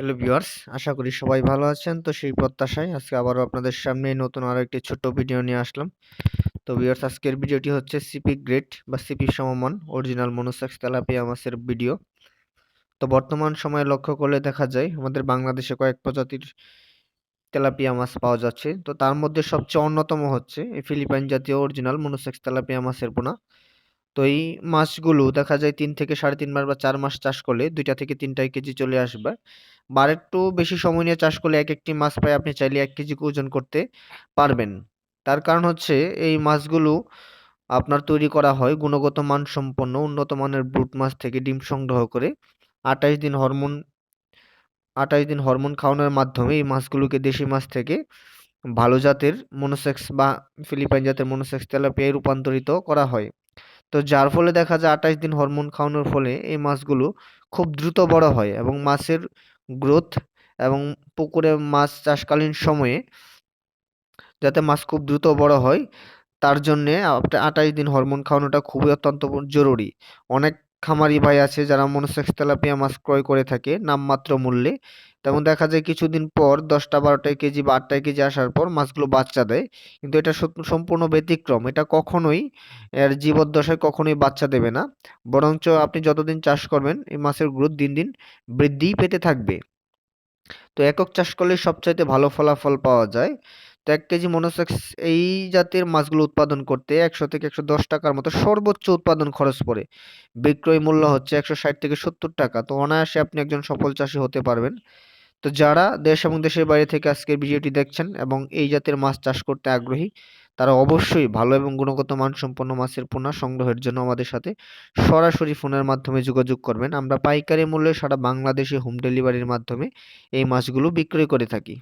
Hello viewers আশা করি সবাই ভালো আছেন। তো সেই প্রত্যাশায় আজকে আবারও আপনাদের সামনে নতুন আরও একটি ছোট্ট ভিডিও নিয়ে আসলাম। তো ভিউয়ার্স আজকের ভিডিওটি হচ্ছে সিপি গ্রেড বা সিপি সমমান অরিজিনাল মনোসেক্স তেলাপিয়া মাছের ভিডিও তো বর্তমান সময়ে লক্ষ্য করলে দেখা যায়, আমাদের বাংলাদেশে কয়েক প্রজাতির তেলাপিয়া মাছ পাওয়া যাচ্ছে। তো তার মধ্যে সবচেয়ে অন্যতম হচ্ছে এই ফিলিপাইন জাতীয় অরিজিনাল মনোসেক্স তেলাপিয়া মাছের পোনা। তো এই মাছগুলো দেখা যায় তিন থেকে সাড়ে তিন মাস বা চার মাস চাষ করলে দুইটা থেকে তিনটা কেজি চলে আসবে। বা একটু বেশি সময় নিয়ে চাষ করলে এক একটি মাছ প্রায় আপনি চাইলে এক কেজি ওজন করতে পারবেন। তার কারণ হচ্ছে এই মাছগুলো আপনার তৈরি করা হয় গুণগত মান সম্পন্ন উন্নত মানের ব্রুট মাছ থেকে ডিম সংগ্রহ করে আঠাইশ দিন হরমোন আঠাইশ দিন হরমোন খাওয়ানোর মাধ্যমে এই মাছগুলোকে দেশি মাছ থেকে ভালো জাতের মনোসেক্স বা ফিলিপাইন জাতের মনোসেক্স তেলাপিয়ায় রূপান্তরিত করা হয়। তো যার ফলে দেখা যায় আঠাশ দিন হরমোন খাওয়ানোর ফলে এই মাছগুলো খুব দ্রুত বড় হয় এবং মাছের গ্রোথ এবং পুকুরে মাছ চাষকালীন সময়ে যাতে মাছ খুব দ্রুত বড় হয়, তার জন্যে আঠাশ দিন হরমোন খাওয়ানোটা খুবই অত্যন্ত জরুরি। অনেক খামারি ভাই আছে যারা মনোসেক্স তেলাপিয়া মাছ ক্রয় করে থাকে নামমাত্র মূল্যে। তেমন দেখা যায় কিছুদিন পর দশটা, বারোটায় কেজি বা আটটায় কেজি আসার পর মাছগুলো বাচ্চা দেয়। কিন্তু এটা সম্পূর্ণ ব্যতিক্রম। এটা কখনোই এর জীবদ্দশায় কখনোই বাচ্চা দেবে না। বরঞ্চ আপনি যতদিন চাষ করবেন, এই মাছের গ্রোথ দিন দিন বৃদ্ধিই পেতে থাকবে। তো একক চাষ করলে সবচাইতে ভালো ফলাফল পাওয়া যায় তো এক কেজি মনোসেক্স এই জাতের মাছগুলো উৎপাদন করতে একশো থেকে একশো দশ টাকার মতো সর্বোচ্চ উৎপাদন খরচ পড়ে। বিক্রয় মূল্য হচ্ছে একশো ষাট থেকে সত্তর টাকা। তো অনায়াসে আপনি একজন সফল চাষি হতে পারবেন। তো যারা দেশ এবং দেশের বাইরে থেকে আজকের ভিডিওটি দেখছেন এবং এই জাতের মাছ চাষ করতে আগ্রহী, তারা অবশ্যই ভালো এবং গুণগত মানসম্পন্ন মাছের পোনা সংগ্রহের জন্য আমাদের সাথে সরাসরি ফোনের মাধ্যমে যোগাযোগ করবেন। আমরা পাইকারি মূল্যে সারা বাংলাদেশে হোম ডেলিভারির মাধ্যমে এই মাছগুলো বিক্রয় করে থাকি।